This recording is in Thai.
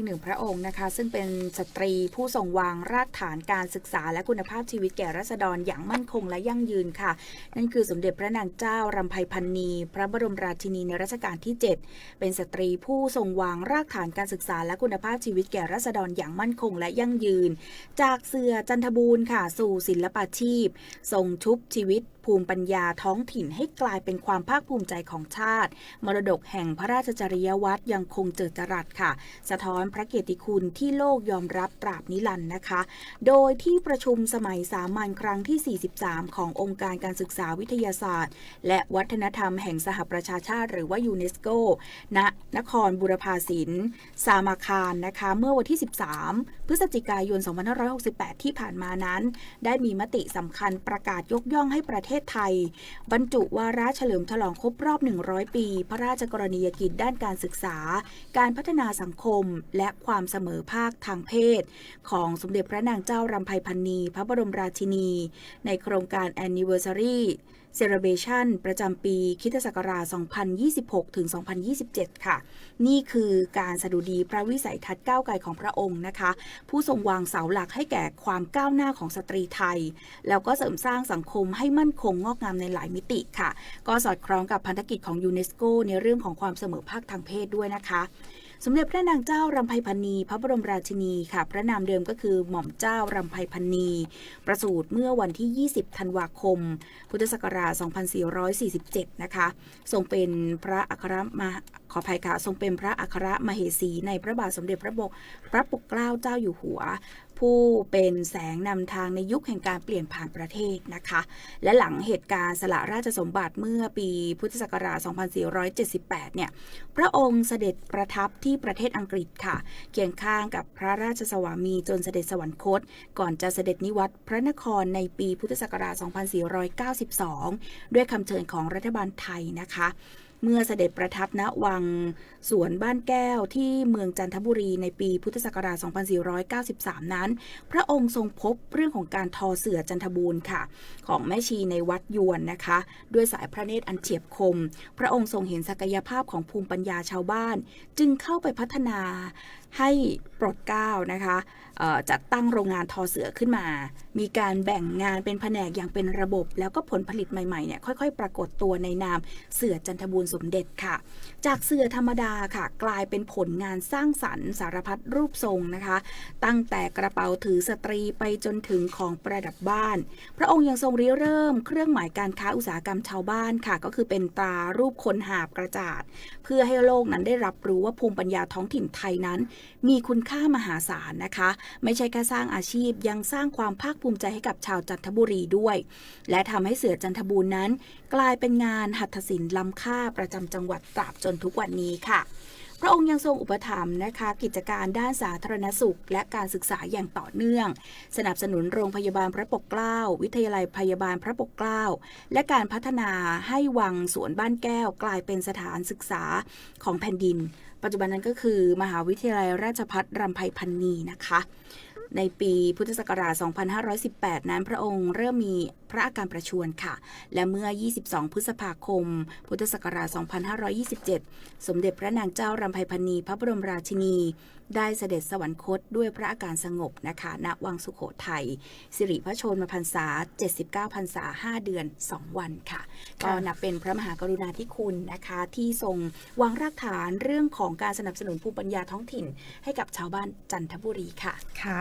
อีกหนึ่งพระองค์นะคะ ซึ่งเป็นสตรีผู้ทรงวางรากฐานการศึกษาและคุณภาพชีวิตแก่รัษฎรอย่างมั่นคงและยั่งยืนค่ะ นั่นคือสมเด็จพระนางเจ้ารำไพพันนี พระบรมราชินีในรัชกาลที่ 7 เป็นสตรีผู้ทรงวางรากฐานการศึกษาและคุณภาพชีวิตแก่รัษฎรอย่างมั่นคงและยั่งยืน จากเสือจันทบูรณ์ค่ะ สู่ศิลปาชีพทรงชุบชีวิตภูมิปัญญาท้องถิ่นให้กลายเป็นความภาคภูมิใจของชาติ มรดกแห่งพระราชจริยวัตรยังคงเจิดจรัสค่ะ สะท้อนพระเกียรติคุณที่โลกยอมรับตราบนิรันดร์นะคะ โดยที่ประชุมสมัยสามัญครั้งที่ 43 ขององค์การการศึกษาวิทยาศาสตร์ และวัฒนธรรมแห่งสหประชาชาติ หรือว่ายูเนสโกณนครบุรพาศิลป์สามาคารนะคะ เมื่อวันที่ 13 พฤศจิกายน 2568 ที่ผ่านมานั้น ได้มีมติสำคัญประกาศยกย่องให้ประเทศไทย บรรจุวาระเฉลิมฉลองครบรอบ 100 ปี พระราชกรณียกิจด้านการศึกษา การพัฒนาสังคม และความเสมอภาคทางเพศ ของสมเด็จพระนางเจ้ารำไพพันนี พระบรมราชินี ในโครงการ Anniversary Celebration ประจำปีคริสตศักราช 2026 ถึง 2027 ค่ะ นี่คือการสดุดีพระวิสัยทัศน์ก้าวไกลของพระองค์นะคะ ผู้ทรงวางเสาหลักให้แก่ความก้าวหน้าของสตรีไทย แล้วก็เสริมสร้างสังคมให้มั่นคงงอกงามในหลายมิติค่ะ ก็สอดคล้องกับพันธกิจของยูเนสโกในเรื่องของความเสมอภาคทางเพศด้วยนะคะสมเด็จพระนางเจ้ารำไพพันนีพระบรมราชินีค่ะ พระนามเดิมก็คือหม่อมเจ้ารำไพพันนีประสูติเมื่อวันที่ 20 ธันวาคม พุทธศักราช 2447 นะคะ ทรงเป็นพระอัครมาขอภัยค่ะทรงเป็นพระอัครมเหสี ในพระบาทสมเด็จพระบกพระปกเกล้าเจ้าอยู่หัว ผู้เป็นแสงนำทางในยุคแห่งการเปลี่ยนผ่านประเทศนะคะ และหลังเหตุการณ์สละราชสมบัติเมื่อปีพุทธศักราช 2478 เนี่ย พระองค์เสด็จประทับที่ประเทศอังกฤษค่ะ เคียงข้างกับพระราชสวามีจนเสด็จสวรรคต ก่อนจะเสด็จนิวัตรพระนครในปีพุทธศักราช 2492 ด้วยคำเชิญของรัฐบาลไทยนะคะ เมื่อเสด็จประทับณวังสวนบ้านแก้วที่เมืองจันทบุรีในปีพุทธศักราช 2493 นั้น พระองค์ทรงพบเรื่องของการทอเสือจันทบูรณ์ค่ะ ของแม่ชีในวัดยวนนะคะ ด้วยสายพระเนตรอันเฉียบคม พระองค์ทรงเห็นศักยภาพของภูมิปัญญาชาวบ้าน จึงเข้าไปพัฒนาให้ปรดเก้านะคะจัดตั้งโรงงานทอเสือขึ้นมา มีการแบ่งงานเป็นแผนกอย่างเป็นระบบ แล้วก็ผลผลิตใหม่ๆเนี่ยค่อย ๆ ปรากฏตัวในนามเสือจันทบูรณ์สมเด็จค่ะ จากเสือธรรมดาค่ะ กลายเป็นผลงานสร้างสรรค์สารพัดรูปทรงนะคะ ตั้งแต่กระเป๋าถือสตรีไปจนถึงของประดับบ้าน พระองค์ยังทรงริเริ่ม เครื่องหมายการค้าอุตสาหกรรมชาวบ้านค่ะ ก็คือเป็นตรารูปคนหาบกระจาด เพื่อให้โลกนั้นได้รับรู้ว่าภูมิปัญญาท้องถิ่นไทยนั้นมีคุณค่ามหาศาลนะคะ ไม่ใช่แค่สร้างอาชีพยังสร้างความภาคภูมิใจให้กับชาวจันทบุรีด้วย และทำให้เสือจันทบูรณ์นั้น กลายเป็นงานหัตถศิลป์ล้ำค่าประจำจังหวัดตราบจนทุกวันนี้ค่ะ พระองค์ยังทรงอุปถัมภ์นะคะ กิจการด้านสาธารณสุข และการศึกษาอย่างต่อเนื่อง สนับสนุนโรงพยาบาลพระปกเกล้า วิทยาลัยพยาบาลพระปกเกล้า และการพัฒนาให้วังสวนบ้านแก้วกลายเป็นสถานศึกษาของแผ่นดิน ปัจจุบันนั้นก็คือ มหาวิทยาลัยราชภัฏรำไพพันนีนะคะในปีพุทธศักราช 2518 นั้นพระองค์เริ่มมี พระอาการประชวรค่ะ และเมื่อ 22 พฤษภาคม พุทธศักราช 2527 สมเด็จพระนางเจ้ารำไพพันนีพระบรมราชินี ได้เสด็จสวรรคตด้วยพระอาการสงบนะคะณวังสุโขทัยสิริพระชนมพรรษา 79พรรษา 5 เดือน 2 วันค่ะค่ะ ก็นับเป็นพระมหากรุณาธิคุณนะคะที่ทรงวางรากฐานเรื่องของการสนับสนุนภูมิปัญญาท้องถิ่น ให้กับชาวบ้านจันทบุรีค่ะ ค่ะ